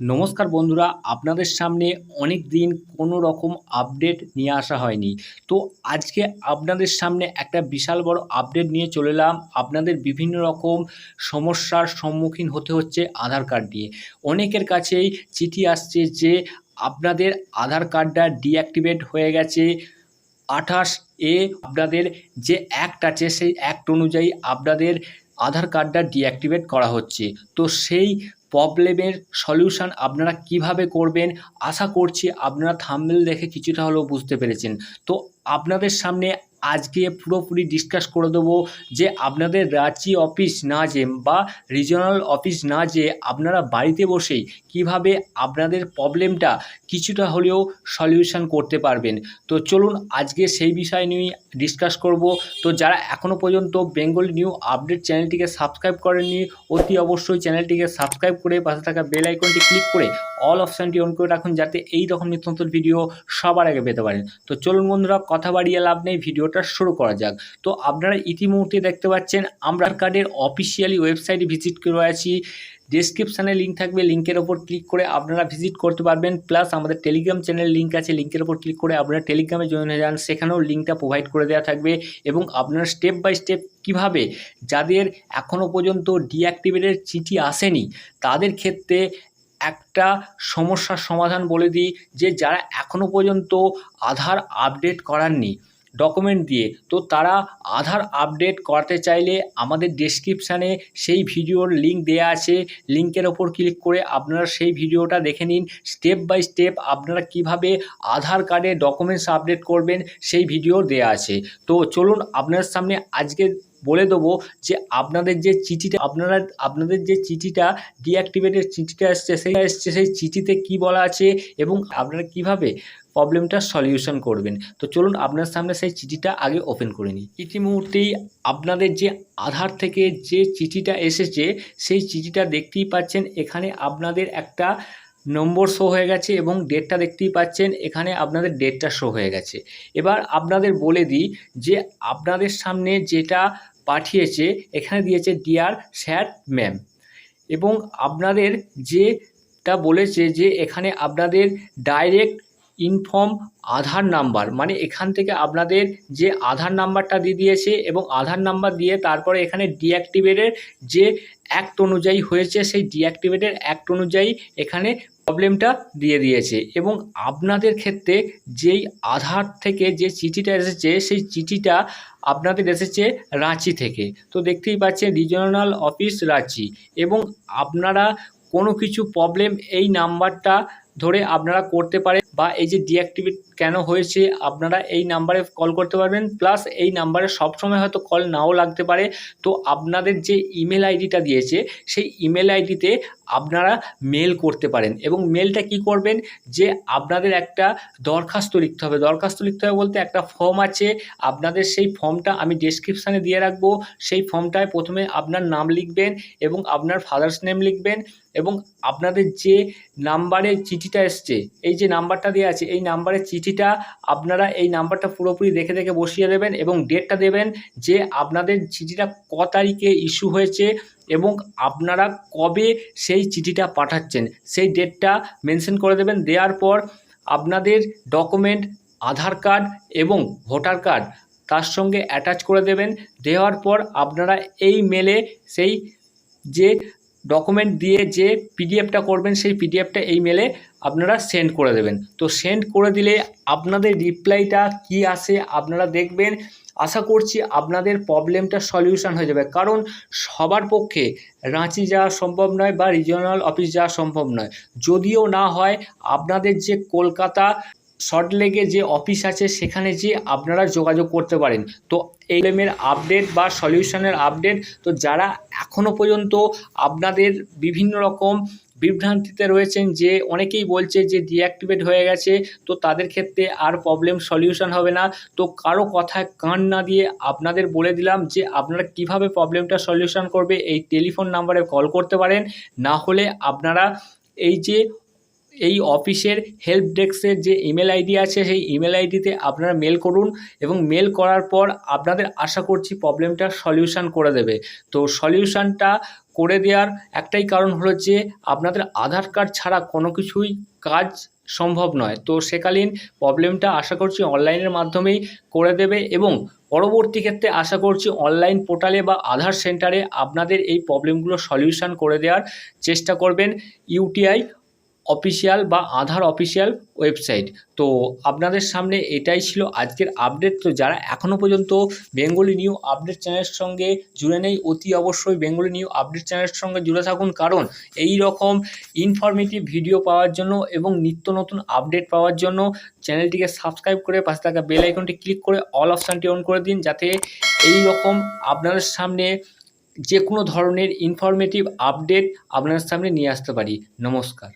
নমস্কার বন্ধুরা, আপনাদের সামনে অনেক দিন কোনো রকম আপডেট নিয়ে আসা হয়নি। তো আজকে আপনাদের সামনে একটা বিশাল বড় আপডেট নিয়ে চলে এলাম। আপনাদের বিভিন্ন রকম সমস্যার সম্মুখীন হতে হচ্ছে আধার কার্ড দিয়ে অনেকের কাছেই চিঠি আসছে যে, আপনাদের আধার কার্ডটা ডিঅ্যাক্টিভেট হয়ে গেছে। আঠাশ এ আপনাদের যে অ্যাক্ট আছে, সেই অ্যাক্ট অনুযায়ী আপনাদের আধার কার্ডটা ডিঅ্যাক্টিভেট করা হচ্ছে। তো সেই প্রবলেমের সলিউশান আপনারা কীভাবে করবেন? আশা করছি আপনারা থামবেল দেখে কিছুটা হলেও বুঝতে পেরেছেন। তো আপনাদের সামনে আজকে পুরোপুরি ডিসকাস করে দেবো যে আপনাদের রাঁচি অফিস না যে বা রিজনাল অফিস না যে আপনারা বাড়িতে বসেই কীভাবে আপনাদের প্রবলেমটা কিছুটা হলেও সলিউশন করতে পারবেন। তো চলুন আজকে সেই বিষয় নিয়ে ডিসকাস করব। তো যারা এখনও পর্যন্ত বেঙ্গল নিউ আপডেট চ্যানেলটিকে সাবস্ক্রাইব করেননি, অতি অবশ্যই চ্যানেলটিকে সাবস্ক্রাইব করে পাশে থাকা বেল আইকনটি ক্লিক করে অল অপশানটি অন করে রাখুন যাতে এই রকম নিত্য ভিডিও সবার আগে পেতে পারেন। তো চলুন বন্ধুরা, কথা বাড়িয়ে লাভ নেই ভিডিওটা শুরু করা যাক। তো আপনারা ইতিমধ্যে দেখতে পাচ্ছেন, আমরা কার্ডের অফিসিয়ালি ওয়েবসাইটে ভিজিট করে আছি। ডেসক্রিপশানে লিঙ্ক থাকবে লিঙ্কের ওপর ক্লিক করে আপনারা ভিজিট করতে পারবেন। প্লাস আমাদের টেলিগ্রাম চ্যানেল লিঙ্ক আছে লিঙ্কের ওপর ক্লিক করে আপনারা টেলিগ্রামে জয়েন হয়ে যান। সেখানেও লিঙ্কটা প্রোভাইড করে দেওয়া থাকবে এবং আপনারা স্টেপ বাই স্টেপ কীভাবে যাদের এখনও পর্যন্ত ডিঅ্যাক্টিভেটের চিঠি আসেনি, তাদের ক্ষেত্রে একটা সমস্যার সমাধান বলে দিই যে যারা এখনও পর্যন্ত আধার আপডেট করাননি ডকুমেন্ট দিয়ে। তো তারা আধার আপডেট করতে চাইলে আমাদের ডেসক্রিপশানে সেই ভিডিওর লিঙ্ক দেয়া আছে। লিঙ্কের ওপর ক্লিক করে আপনারা সেই ভিডিওটা দেখে নিন। স্টেপ বাই স্টেপ আপনারা কীভাবে আধার কার্ডে ডকুমেন্টস আপডেট করবেন সেই ভিডিও দেয়া আছে। তো চলুন আপনার সামনে আজকে বলে দেবো যে আপনাদের যে চিঠিটা, আপনারা, আপনাদের যে চিঠিটা ডিঅ্যাক্টিভেটের চিঠিটা এসছে, সেই এসছে, সেই চিঠিতে কি বলা আছে এবং আপনারা কীভাবে প্রবলেমটা সলিউশন করবেন? তো চলুন আপনার সামনে সেই চিঠিটা আগে ওপেন করে নিই। ইতিমুহূর্তেই আপনাদের যে আধার থেকে যে চিঠিটা এসেছে, সেই চিঠিটা দেখতেই পাচ্ছেন, এখানে আপনাদের একটা নম্বর শো হয়ে গেছে এবং ডেটটা দেখতেই পাচ্ছেন, এখানে আপনাদের ডেটটা শো হয়ে গেছে। এবার আপনাদের বলে দিই যে আপনাদের সামনে যেটা পাঠিয়েছে, এখানে দিয়েছে ডিয়ার স্যার ম্যাম এবং আপনাদের যেটা বলেছে যে এখানে আপনাদের ডাইরেক্ট ইনফর্ম আধার নাম্বার মানে এখান থেকে আপনাদের যে আধার নাম্বারটা দিয়ে দিয়েছে এবং আধার নাম্বার দিয়ে তারপরে এখানে ডিঅ্যাক্টিভেটের যে অ্যাক্ট অনুযায়ী হয়েছে, সেই ডিঅ্যাক্টিভেটের অ্যাক্ট অনুযায়ী এখানে প্রবলেমটা দিয়ে দিয়েছে। এবং আপনাদের ক্ষেত্রে যেই আধার থেকে যে চিঠিটা এসেছে, সেই চিঠিটা আপনাদের এসেছে রাঁচি থেকে। তো দেখতেই পাচ্ছেন রিজনাল অফিস রাঁচি। এবং আপনারা কোনো কিছু প্রবলেম এই নাম্বারটা ধরে আপনারা করতে পারেন বা এই যে ডিঅ্যাক্টিভেট কেন হয়েছে, আপনারা এই নাম্বারে কল করতে পারবেন প্লাস এই নাম্বারে সবসময় হয়তো কল নাও লাগতে পারে। তো আপনাদের যে ইমেল আইডিটা দিয়েছে, সেই ইমেল আইডিতে আপনারা মেল করতে পারেন এবং মেলটা কি করবেন যে আপনাদের একটা দরখাস্ত লিখতে হবে। দরখাস্ত লিখতে হবে বলতে একটা ফর্ম আছে, আপনাদের সেই ফর্মটা আমি ডেসক্রিপশানে দিয়ে রাখব। সেই ফর্মটায় প্রথমে আপনার নাম লিখবেন এবং আপনার ফাদার্স নেম লিখবেন এবং আপনাদের যে নাম্বারে চিঠিটা এসছে, এই যে নাম্বারটা দেওয়া আছে, এই নাম্বারের চিঠিটা আপনারা এই নাম্বারটা পুরোপুরি দেখে দেখে বসিয়ে দেবেন এবং ডেটটা দেবেন যে আপনাদের চিঠিটা ক তারিখে ইস্যু হয়েছে এবং আপনারা কবে সেই চিঠিটা পাঠাচ্ছেন। সেই ডেটটা মেনশন করে দেবেন। দেওয়ার পর আপনাদের ডকুমেন্ট, আধার কার্ড এবং ভোটার কার্ড তার সঙ্গে অ্যাটাচ করে দেবেন। দেওয়ার পর আপনারা এই মেলে সেই যে ডকুমেন্ট দিয়ে যে পিডিএফটা করবেন, সেই পিডিএফটা এই মেলে আপনারা সেন্ড করে দেবেন। তো সেন্ড করে দিলে আপনাদের রিপ্লাইটা কি আসে আপনারা দেখবেন। আশা করছি আপনাদের প্রবলেমটা সলিউশন হয়ে যাবে। কারণ সবার পক্ষে রাঁচি যাওয়া সম্ভব নয় বা রিজিওনাল অফিস যাওয়া সম্ভব নয়। যদিও না হয়, আপনাদের যে কলকাতা সল্টলেকে যে অফিস আছে, সেখানে যে আপনারা যোগাযোগ করতে পারেন। তো এই প্রবলেমের আপডেট বা সলিউশনের আপডেট তো যারা এখনও পর্যন্ত আপনাদের বিভিন্ন রকম বিভ্রান্তিতে রয়েছেন যে অনেকেই বলছে যে ডিঅ্যাক্টিভেট হয়ে গেছে, তো তাদের ক্ষেত্রে আর প্রবলেম সলিউশন হবে না। তো কারও কথায় কান না দিয়ে আপনাদের বলে দিলাম যে আপনারা কীভাবে প্রবলেমটা সলিউশন করবে, এই টেলিফোন নাম্বারে কল করতে পারেন। না হলে আপনারা এই যে এই অফিসের হেল্প ডেস্কের যে ইমেল আইডি আছে, সেই ইমেল আইডিতে আপনারা মেল করুন এবং মেল করার পর আপনাদের আশা করছি প্রবলেমটা সলিউশন করে দেবে। তো সলিউশনটা করে দেওয়ার একটাই কারণ হলো যে, আপনাদের আধার কার্ড ছাড়া কোনো কিছুই কাজ সম্ভব নয়। তো সেকালীন প্রবলেমটা আশা করছি অনলাইনের মাধ্যমেই করে দেবে এবং পরবর্তী ক্ষেত্রে আশা করছি অনলাইন পোর্টালে বা আধার সেন্টারে আপনাদের এই প্রবলেমগুলো সলিউশন করে দেওয়ার চেষ্টা করবেন। ইউটিআই অফিসিয়াল বা আধার অফিসিয়াল ওয়েবসাইট তো আপনাদের সামনে এটাই ছিল আজকের আপডেট তো যারা এখনও পর্যন্ত বেঙ্গলি নিউ আপডেট চ্যানেলের সঙ্গে জুড়ে নেই, অতি অবশ্যই বেঙ্গলি নিউ আপডেট চ্যানেলের সঙ্গে জুড়ে থাকুন। কারণ এই রকম ইনফরমেটিভ ভিডিও পাওয়ার জন্য এবং নিত্য নতুন আপডেট পাওয়ার জন্য চ্যানেলটিকে সাবস্ক্রাইব করে পাশে থাকা বেল আইকনটি ক্লিক করে অল অপশানটি অন করে দিন, যাতে এই রকম আপনাদের সামনে যে কোনো ধরনের ইনফরমেটিভ আপডেট আপনাদের সামনে নিয়ে আসতে পারি। নমস্কার।